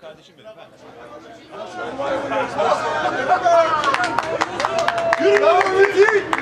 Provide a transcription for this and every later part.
kardeşim benim. Ha.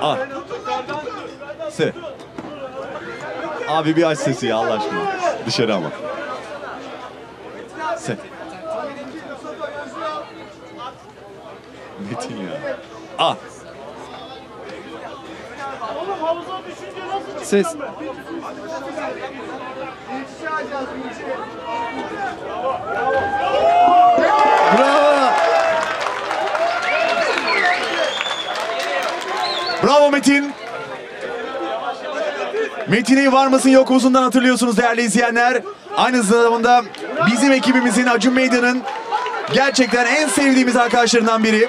Al. Se. Abi bir aç sesi ya Allah aşkına. Dışarı ama. Se. Metin ya. Al. Ses. Bravo. Bravo Metin. Metin'i var mısın yok musundan hatırlıyorsunuz değerli izleyenler. Aynı zamanda bizim ekibimizin Acun Meydan'ın gerçekten en sevdiğimiz arkadaşlarından biri.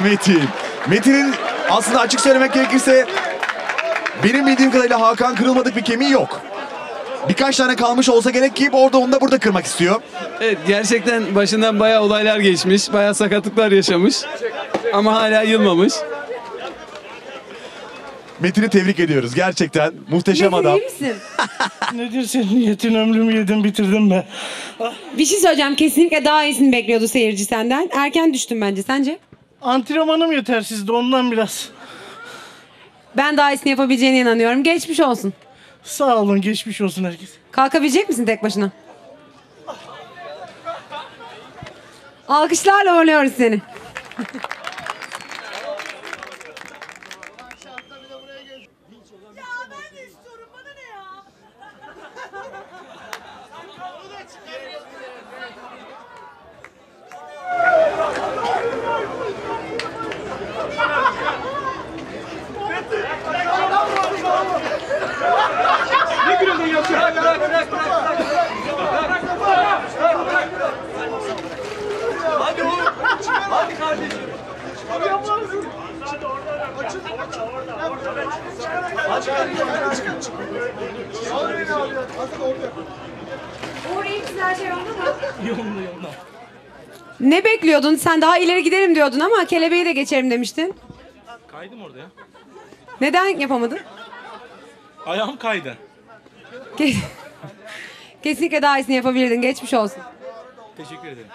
Metin. Metin'in aslında açık söylemek gerekirse benim bildiğim kadarıyla Hakan kırılmadık bir kemiği yok. Birkaç tane kalmış olsa gerek ki orada onu da burada kırmak istiyor. Evet gerçekten başından bayağı olaylar geçmiş. Bayağı sakatlıklar yaşamış. Ama hala yılmamış. Metin'i tebrik ediyoruz. Gerçekten muhteşem Metin adam. iyi misin? Nedir senin niyetin ömrümü yedim bitirdim be. Bir şey söyleyeceğim. Kesinlikle daha iyisini bekliyordu seyirci senden. Erken düştün bence. Sence? Antrenmanım yetersizdi ondan biraz. Ben daha iyisini yapabileceğine inanıyorum. Geçmiş olsun. Sağ olun geçmiş olsun herkes. Kalkabilecek misin tek başına? Alkışlarla uğurluyoruz seni. Ya ben de istiyorum bana ne ya? Uğur iyi misin? Her şey yolunda mı? Ne bekliyordun? Sen daha ileri giderim diyordun ama kelebeği de geçerim demiştin. Kaydım orada ya. Neden yapamadın? Ayağım kaydı. Ke- Kesinlikle daha iyisini yapabilirdin. Geçmiş olsun. Teşekkür ederim.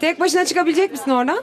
Tek başına çıkabilecek misin oradan?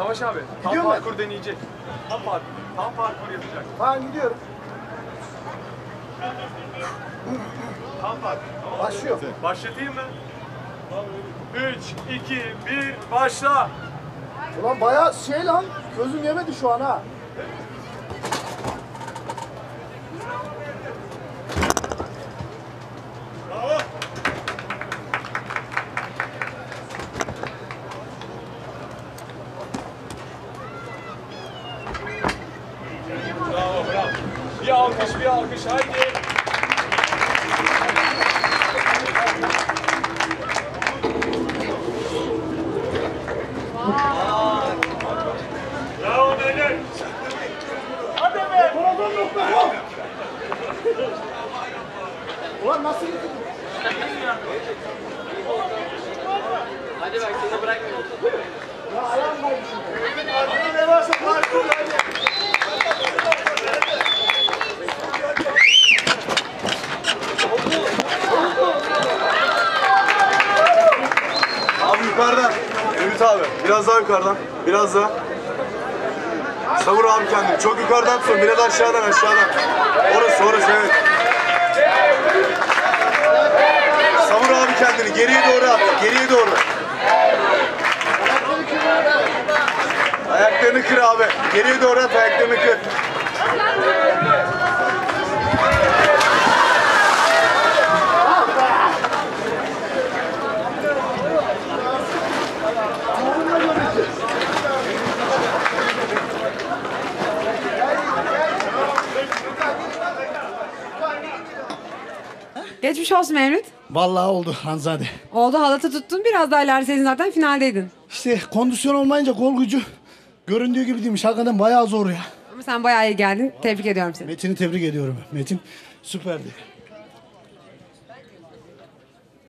Savaş abi, tam parkur deneyecek. Tam parkur, tam parkur yapacak. Tamam gidiyorum. Tam parkur. Başlıyor. Başlatayım mı? 3, 2, 1, başla. Ulan bayağı şey lan. Gözüm yemedi şu an ha. Bir alkış, bir alkış. Haydi. Bravo beyler. Hadi be. Buradan nokta yok. Ulan nasıl yıkıldın? Hadi bak seni bırakmıyorum. Ya ayağım var şimdi. Ardına ne varsa farkında. Ümit abi. Biraz daha yukarıdan. Biraz daha. Savur abi kendini. Çok yukarıdan tutun. Biraz aşağıdan aşağıdan. Orası orası evet. Savur abi kendini. Geriye doğru at. Geriye doğru. Ayaklarını kır abi. Geriye doğru at. Ayaklarını kır. Geçmiş olsun Mevlüt. Vallahi oldu Hanzade. Oldu halatı tuttun biraz daha ilerleseydin zaten finaldeydin. İşte kondisyon olmayınca kol gücü göründüğü gibi değilmiş. Hakikaten bayağı zor ya. Ama sen bayağı iyi geldin. Tebrik ediyorum seni. Metin'i tebrik ediyorum. Metin süperdi.